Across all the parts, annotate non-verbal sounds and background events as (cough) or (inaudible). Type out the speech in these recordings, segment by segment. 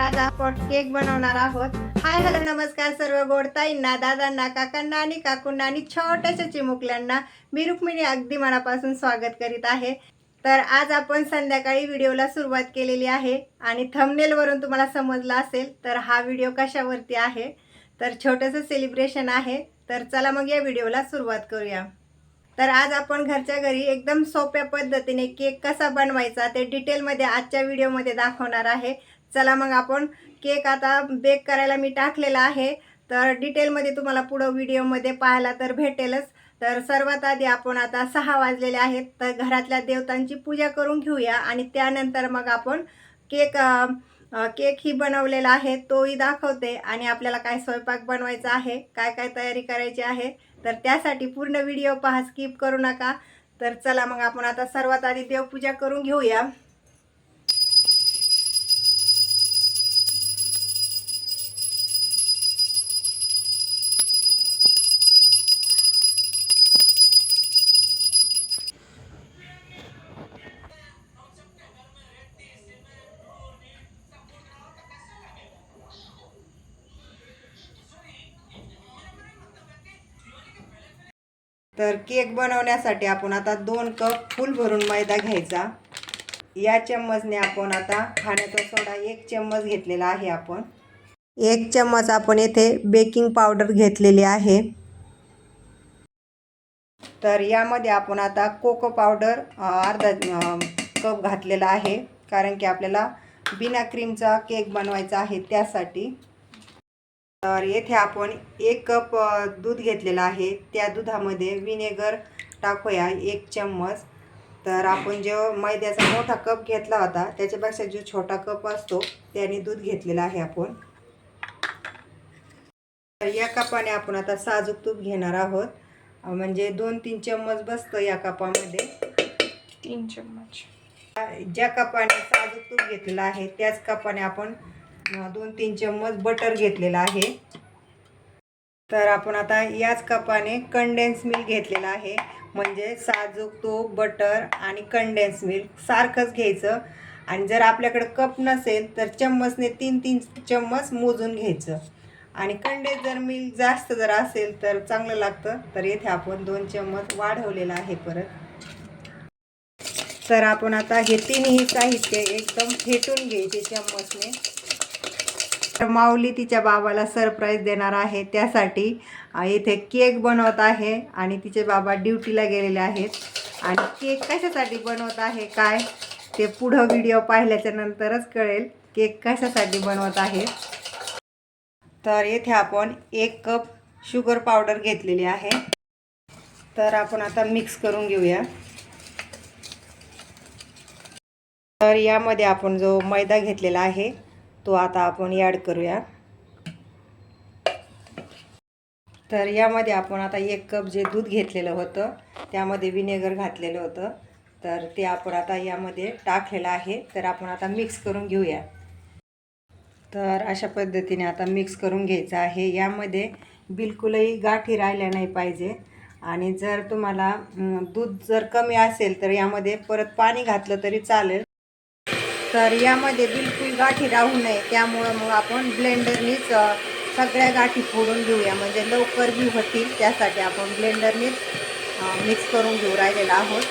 आज आपण केक बनवणार आहोत. हाय हॅलो नमस्कार सर्व गोडताईंना दादांना काकांना आणि काकूंना आणि छोट्याशा चिमुकल्यांना मी रुक्मिणी अगदी मनापासून स्वागत करीत आहे. तर आज आपण संध्याकाळी व्हिडिओला सुरुवात केलेली आहे आणि थंबनेलवरून तुम्हाला समजलं असेल तर हा व्हिडिओ कशावरती आहे? तर छोटंसं सेलिब्रेशन आहे. तर चला मग या व्हिडिओला सुरुवात करूया. तर आज आपण घरच्या घरी एकदम सोप्या पद्धतीने केक कसा बनवायचा ते डिटेलमध्ये आजच्या व्हिडिओमध्ये दाखवणार आहे. चला मग आपण केक आता बेक करायला मी टाकलेला आहे. तर डिटेलमध्ये तुम्हाला पुढं व्हिडिओमध्ये पाहायला तर भेटेलच. तर सर्वात आधी आपण आता सहा वाजलेले आहेत. तर घरातल्या देवतांची पूजा करून घेऊया आणि त्यानंतर मग आपण केक केक ही बनवलेला आहे तोही दाखवते. आणि आपल्याला काय स्वयंपाक बनवायचा आहे काय काय तयारी करायची आहे तर त्यासाठी पूर्ण व्हिडिओ पहा स्किप करू नका. तर चला मग आपण आता सर्वात आधी देवपूजा करून घेऊया. तर केक बनवण्यासाठी आपण आता दोन कप फुल भरून मैदा घ्यायचा. या चम्मचने आपण आता खाण्याचा सोडा एक चम्मच घेतलेला आहे आपण. एक चम्मच आपण येथे बेकिंग पावडर घेतलेली आहे. तर यामध्ये आपण आता कोको पावडर अर्धा कप घातलेला आहे. कारण की आपल्याला बिना क्रीमचा केक बनवायचा आहे त्यासाठी. तर येथे आपण एक कप दूध घेतलेलं आहे. त्या दुधामध्ये विनेगर टाकूया एक चम्मच. तर आपण जो मैद्याचा मोठा कप घेतला होता त्याच्यापेक्षा जो छोटा कप असतो त्याने दूध घेतलेला आहे आपण. तर या कपाने आपण आता साजूक तूप घेणार आहोत. म्हणजे दोन तीन चम्मच बसतं या कपामध्ये. तीन चम्मच. ज्या कपाने साजूक तूप घेतलेलं आहे त्याच कपाने आपण दोन तीन चम्मच बटर घेतलेलं आहे. तर आपण आता याच कपाने कंडेन्स मिल्क घेतलेलं आहे. म्हणजे साजूक तूप बटर आणि कंडेन्स मिल्क सारखंच घ्यायचं. आणि जर आपल्याकडे कप नसेल तर चम्मचने तीन तीन चम्मच मोजून घ्यायचं. आणि कंडेन्स जर मिल्क जास्त जर असेल तर चांगलं लागतं. तर येथे आपण दोन चम्मच वाढवलेलं आहे परत. तर आपण आता हे तिन्ही साहित्य एकदम फेटून घ्यायचे चम्मचने. माऊली तिच्या बाबाला सरप्राईज देणार आहे. त्यासाठी येथे इथे केक बनवत आहे आणि तिचे बाबा ड्युटीला गेलेले आहेत. आणि केक कशासाठी बनवत आहे काय? ते पुढं व्हिडिओ पाहिल्याच्या नंतरच कळेल. केक कशासाठी बनवत आहे? तर येथे आपण एक कप शुगर पावडर घेतलेली आहे. तर आपण आता मिक्स करून घेऊया. तर यामध्ये आपण जो मैदा घेतलेला आहे तो आता आपण ॲड करूया. तर यामध्ये आपण आता एक कप जे दूध घेतलेलं होतं त्यामध्ये विनेगर घातलेलं होतं. तर ते आपण आता यामध्ये टाकलेलं आहे. तर आपण आता मिक्स करून घेऊया. तर अशा पद्धतीने आता मिक्स करून घ्यायचं आहे. यामध्ये बिलकुलही गाठी राहिल्या नाही पाहिजे. आणि जर तुम्हाला दूध जर कमी असेल तर यामध्ये परत पाणी घातलं तरी चालेल. तर यामध्ये बिल गाठी राहू नये त्यामुळं मग आपण ब्लेंडरनीच सगळ्या गाठी फोडून घेऊया. म्हणजे लवकर बी होतील त्यासाठी आपण ब्लेंडरनीच मिक्स करून घेऊ राहिलेला आहोत.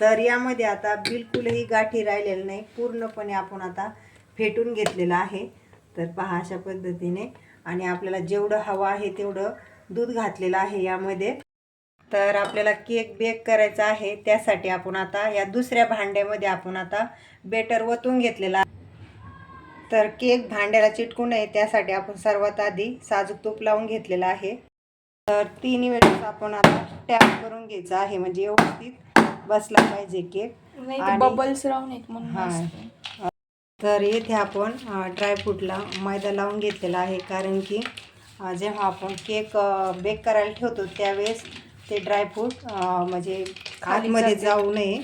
तर यामध्ये आता बिलकुलही गाठी राहिलेलं नाही. पूर्णपणे आपण आता फेटून घेतलेलं आहे. तर पहा अशा पद्धतीने. आणि आपल्याला जेवढं हवं आहे तेवढं दूध घातलेलं आहे यामध्ये. तर आपल्याला केक बेक करायचा आहे. त्यासाठी आपण आता या दुसऱ्या भांड्यामध्ये आपण आता बेटर ओतून घेतलेला तर केक भांड्याला चिटकू नये त्यासाठी आपण सर्वात आधी साजूक तूप लावून घेतलेलं आहे तर तिन्ही वेळेस आपण आता टॅप करून घ्यायचं आहे म्हणजे व्यवस्थित बसला पाहिजे केक बबल्स राहून एक म्हणून. तर येथे आपण ड्रायफ्रूटला मैदा लावून घेतलेला आहे कारण की जेव्हा आपण केक बेक करायला ठेवतो त्यावेळेस ते ड्रायफ्रूट म्हणजे आतमध्ये. जाऊ नये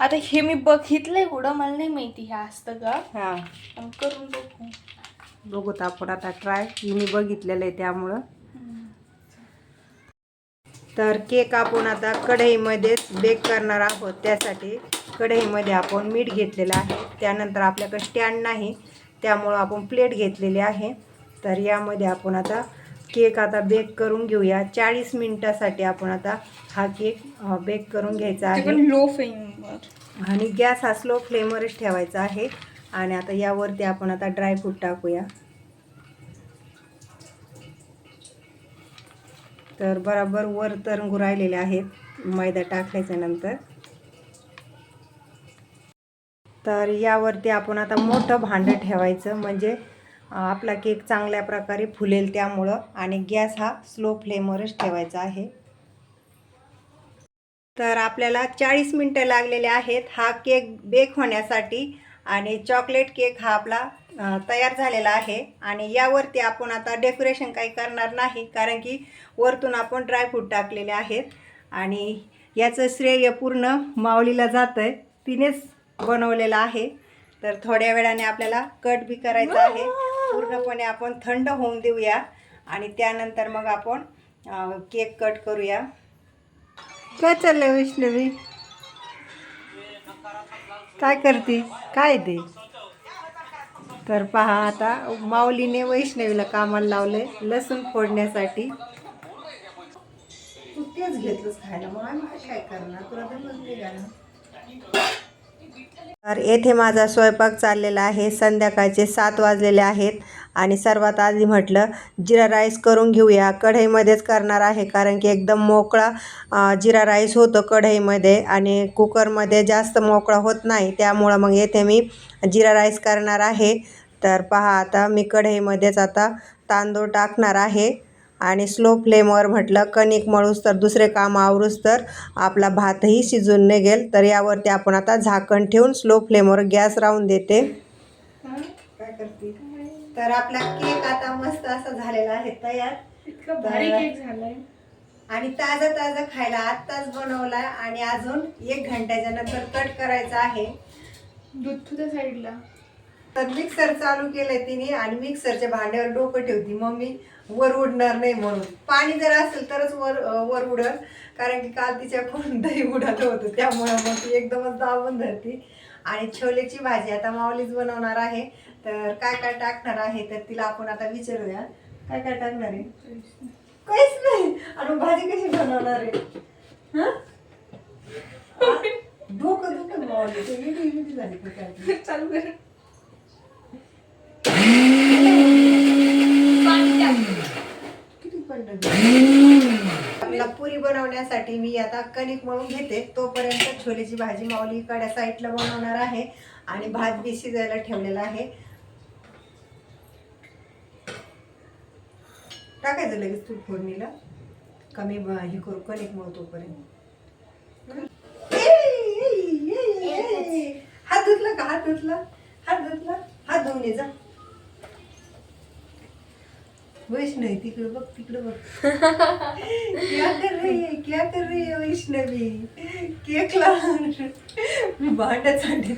आता हे मी बघितलंय कुठं मला नाही माहिती हे असतं का. हां. पण करून बघू. बघूत आपण आता ट्राय मी बघितलेलं आहे त्यामुळं. तर केक आपण आता कढईमध्येच बेक करणार आहोत. त्यासाठी कढईमध्ये आपण मीठ घेतलेलं आहे. त्यानंतर आपल्याकडे स्टँड नाही. त्यामुळं आपण प्लेट घेतलेली आहे. तर यामध्ये आपण आता केक आता बेक करून घेऊया. चाळीस मिनटासाठी आपण आता हा केक बेक करून घ्यायचा आहे. लो फ्लेमवर आणि गॅस हा स्लो फ्लेमवरच ठेवायचा आहे. आणि आता यावरती आपण आता ड्रायफ्रूट टाकूया. तर बराबर वर तरंगू राहिलेले आहेत. मैदा टाकल्याच्या नंतर. तर यावरती आपण आता मोठं भांडं ठेवायचं. म्हणजे आपला केक चांगल्या प्रकारे फुलेल त्यामुळं आणि गॅस हा स्लो फ्लेमवरच ठेवायचा आहे. तर आपल्याला चाळीस मिनटं लागलेले आहेत. हा केक बेक होण्यासाठी आणि चॉकलेट केक हा आपला तयार झालेला आहे. आणि यावरती आपण आता डेकोरेशन काही करणार नाही कारण की वरतून आपण ड्रायफ्रूट टाकलेले आहेत. आणि याचं श्रेय पूर्ण माऊलीला जातं आहे तिनेच बनवलेलं आहे. तर थोड्या वेळाने आपल्याला कट बी करायचं आहे. पूर्णपणे आपण थंड होऊन देऊया. आणि त्यानंतर मग आपण केक कट करूया. काय चाललंय वैष्णवी? काय करते? काय ते? तर पहा आता माऊलीने वैष्णवीला कामाला लावले लसूण फोडण्यासाठी. तू तेच घेतलंस खायला. मग आम्ही काय करणार? तुला तर तर येथे माझा स्वयंपाक चाललेला आहे. संध्याकाळचे सात वाजलेले आहेत आणि सर्वात आधी म्हटलं जिरा राईस करून घेऊया. कढईमध्येच करणार आहे कारण की एकदम मोकळा जिरा राईस होतो कढईमध्ये आणि कुकरमध्ये जास्त मोकळा होत नाही. त्यामुळं मग येथे मी जिरा राईस करणार आहे. तर पहा आता मी कढईमध्येच आता तांदूळ टाकणार आहे. आणि स्लो फ्लेमवर म्हटलं कणिक मळूस तर दुसरे काम आवरूस तर आपला भातही शिजून निघेल. तर यावरती आपण आता झाकण ठेवून स्लो फ्लेमवर गॅस राहून देते. काय करते? तर आपला केक आता मस्त असा झालेला आहे तयार. इतका भारी केक झालाय. आणि ताजा ताजा खायला आत्ताच बनवला आणि अजून एक घंट्याच्या नंतर कट करायचा आहे. दूध तुझ्या साईडला तर मिक्सर चालू केलंय तिने आणि मिक्सरच्या भांड्यावर डोकं ठेवती. मम्मी वर उडणार नाही म्हणून. पाणी जर असेल तरच वर वर उडल. कारण की काल तिच्याकडून दही उडालं होतं. त्यामुळं मग ती एकदमच दाबून धरती. आणि छोलेची भाजी आता माऊलीच बनवणार आहे. तर काय काय टाकणार आहे तर तिला आपण आता विचारूया. काय काय टाकणार आहे? काहीच नाही. आणि भाजी कशी बनवणार आहे? हं? आ? डोकं माऊली. झाली (laughs) चालू कर किती पडलं आपला पुरी बनवण्यासाठी मी आता कणिक मळून घेते. तोपर्यंत छोलेची भाजी माऊली कड्या साईडला बनवणार आहे आणि भात बी शिजायला ठेवलेला आहे. टाकायचं लगेच तूप फोडणीला. कमी हे करू कणिक मळू तोपर्यंत. हात धुतला का? हात धुतला? हात धुतला? हात धुवून ये जा. वैष्णवी तिकडे बघ तिकडे बघ. (laughs) क्या कर रही है क्या कर रही है वैष्णवी? केक ला भांडत सांगते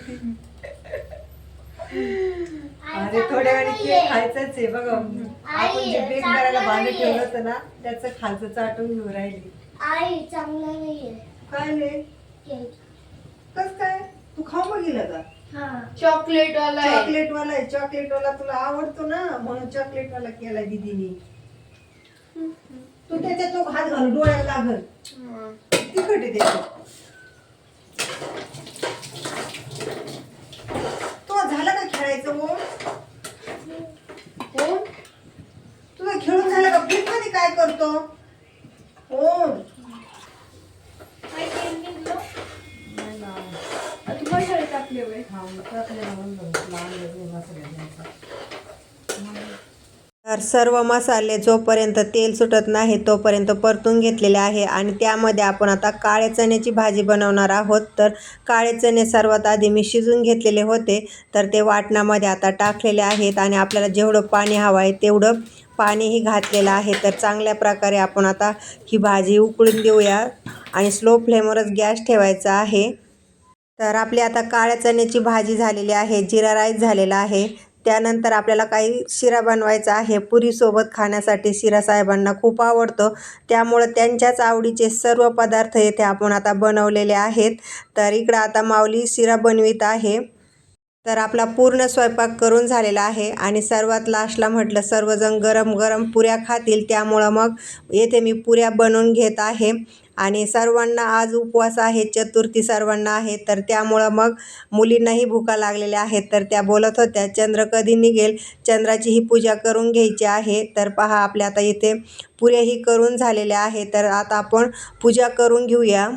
अरे थोड्या वेळाने केक खायचाच आहे बघा. आपण जे बेक करायला भांडं ठेवलं होतं ना त्याचं खालचं चाटून घेऊन राहिली. आई चांगला नाहीये. काय नाही? कस काय? तू खाऊ बघितलं का चॉकलेट वाला आहे. चॉकलेट वाला आहे. चॉकलेट वाला तुला आवडतो ना म्हणून चॉकलेट वाला केला दीदीने. तू त्याच्यात तो हात घालून डोळ्याला लागल. तिखट आहे त्याच्यात तो झाला का खेळायचं ओम ओम तुला खेळून झालं का? मध्ये काय करतो? ओम काय केक घेतलं? तू कशाला टाकले वय तर सर्व मसाले जोपर्यंत तेल सुटत नाही तोपर्यंत परतून घेतलेले आहे. आणि त्यामध्ये आपण आता काळे चण्याची भाजी बनवणार आहोत. तर काळे चणे सर्वात आधी मी शिजून घेतलेले होते. तर ते वाटणामध्ये आता टाकलेले आहेत आणि आपल्याला जेवढं पाणी हवं आहे तेवढं पाणीही घातलेलं आहे. तर चांगल्या प्रकारे आपण आता ही भाजी उकळून देऊया. आणि स्लो फ्लेमवरच गॅस ठेवायचा आहे. तर आपली आता काळ्या चण्याची भाजी झालेली आहे जिरा राईस झालेला आहे. त्यानंतर आपल्याला काही शिरा बनवायचा आहे. पुरीसोबत खाण्यासाठी शिरा साहेबांना खूप आवडतो. त्यामुळं त्यांच्याच आवडीचे सर्व पदार्थ येथे आपण आता बनवलेले आहेत. तर इकडं आता माऊली शिरा बनवित आहे. तर आपला पूर्ण स्वयंपाक करून झालेला आहे आणि सर्वात लास्टला म्हटलं सर्वजण गरम गरम पुऱ्या खातील त्यामुळं मग येथे मी पुऱ्या बनवून घेत आहे. आणि सर्वांना आज उपवास आहे चतुर्थी सर्वांना आहे तर त्यामुळं मग मुलींनाही भुका लागलेल्या आहेत. तर त्या बोलत होत्या चंद्र कधी निघेल? चंद्राची ही पूजा करून घ्यायची आहे. तर पहा आपल्या आता इथे पुऱ्याही करून झालेल्या आहे तर आता आपण पूजा करून घेऊया.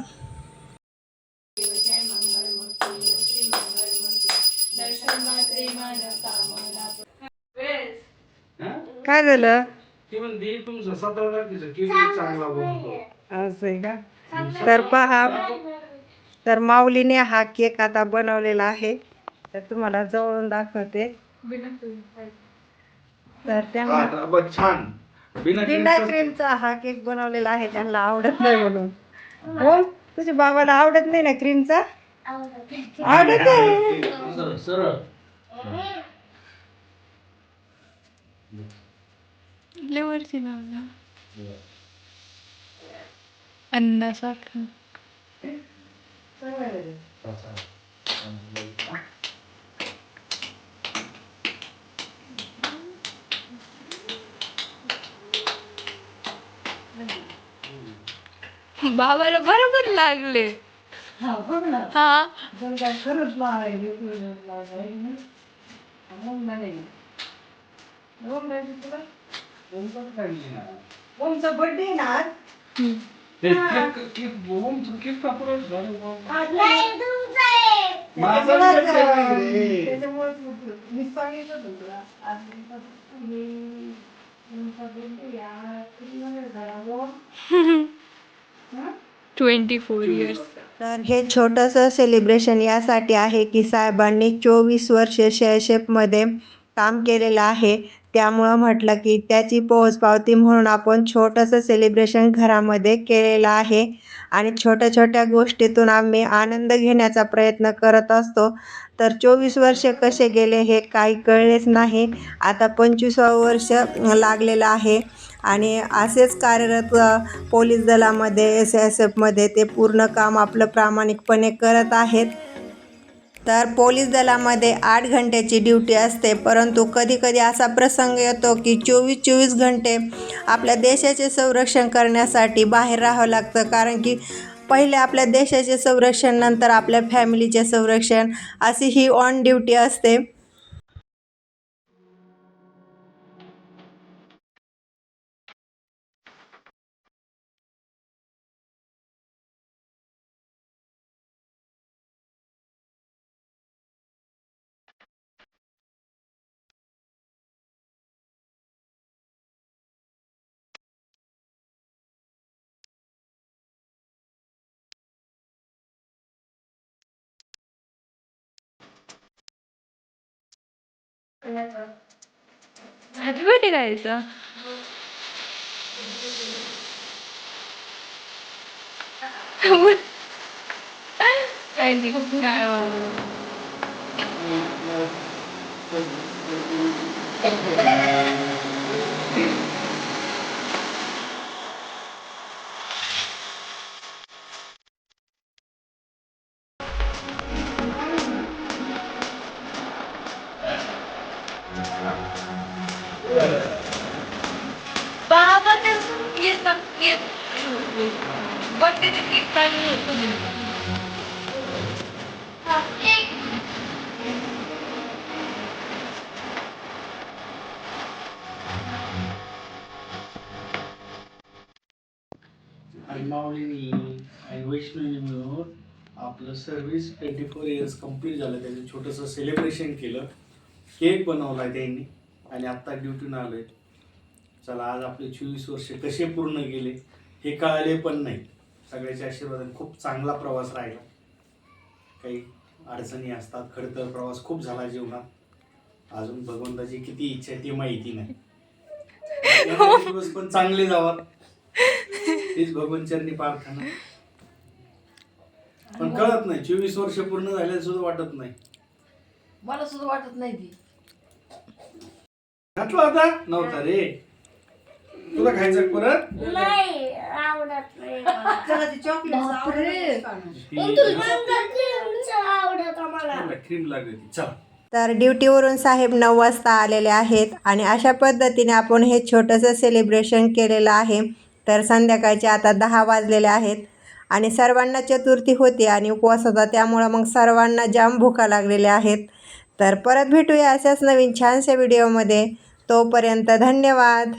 काय झालं? ती म्हणते तुमचं सतरा तारखेचं केक चांगला बनतो. असं आहे का? तर पहा तर माऊलीने हा केक आता बनवलेला आहे. तर तुम्हाला जवळून दाखवते. तर त्यांना हा, बघ, छान. बिना बिना cream चं- क्रीमचा हा केक बनवलेला आहे त्यांना आवडत नाही म्हणून. हो तुझ्या बाबाला आवडत नाही ना क्रीमचा आवडत आहे सरळ, सरळ वरती लावला. अन्नासारखं. बाबाला बरोबर लागले. हा ओमचा बर्थडे ना आज. त्याच्यामुळेच, मी सांगितलं होतं तुला. आज ओमचा birthday आहे. किती झाला गं? (laughs) ट्वेंटी फोर इयर्स तर हे छोटंसं सेलिब्रेशन यासाठी आहे की साहेबांनी चोवीस वर्ष शेअरशेपमध्ये काम केलेलं आहे. त्यामुळं म्हटलं की त्याची पोचपावती म्हणून आपण छोटंसं सेलिब्रेशन घरामध्ये केलेलं आहे. आणि छोट्या छोट्या गोष्टीतून आम्ही आनंद घेण्याचा प्रयत्न करत असतो. तर चोवीस वर्ष कसे गेले हे काही कळलेच नाही. आता पंचवीसावं वर्ष लागलेलं आहे. आणि असेच कार्यरत पोलीस दलामध्ये एस एस एफमध्ये ते पूर्ण काम आपलं प्रामाणिकपणे करत आहेत. तर पोलीस दलामध्ये आठ घंट्याची ड्युटी असते परंतु कधीकधी असा प्रसंग येतो की चोवीस चोवीस घंटे आपल्या देशाचे संरक्षण करण्यासाठी बाहेर राहावं लागतं. कारण की पहिले आपल्या देशाचे संरक्षण नंतर आपल्या फॅमिलीचे संरक्षण अशी ही ऑन ड्युटी असते. हॅपी बर्थडे गायचा काय नाही काय बाबा येतात येत बर्थडे चांगलं होतं आणि माऊलीनी आणि वैष्णवीने मिळून आपलं service twenty four years complete झालं. त्याचं छोटंसं सेलिब्रेशन केलं. केक बनवला त्यांनी आणि आत्ता ड्युटीनं आलोय. चला आज आपले चोवीस वर्ष कसे पूर्ण गेले हे कळाले पण नाही. सगळ्याच्या आशीर्वादाने खूप चांगला प्रवास राहिला. काही अडचणी असतात खडतर प्रवास खूप झाला जीवनात. अजून भगवंताची किती इच्छा आहे ती माहिती नाही. दिवस पण चांगले जावात तीच भगवंतचरणी प्रार्थना. पण कळत नाही चोवीस वर्ष पूर्ण झाले सुद्धा वाटत नाही. मला सुद्धा वाटत नाही ती. घातला होता? नव्हता रे. तुला खायचं का परत? नाही आवडत नाही. आवडत आम्हाला. क्रीम लागली चल. तर ड्युटीवरून साहेब नऊ वाजता आलेले आहेत आणि अशा पद्धतीने आपण हे छोटंसं सेलिब्रेशन केलेलं आहे. तर संध्याकाळचे आता दहा वाजलेले आहेत आणि सर्वांना चतुर्थी होती आणि उपवास होता त्यामुळं मग सर्वांना जाम भुका लागलेल्या आहेत. तर परत भेटूया अशाच नवीन छानशा व्हिडिओमध्ये तोपर्यंत धन्यवाद.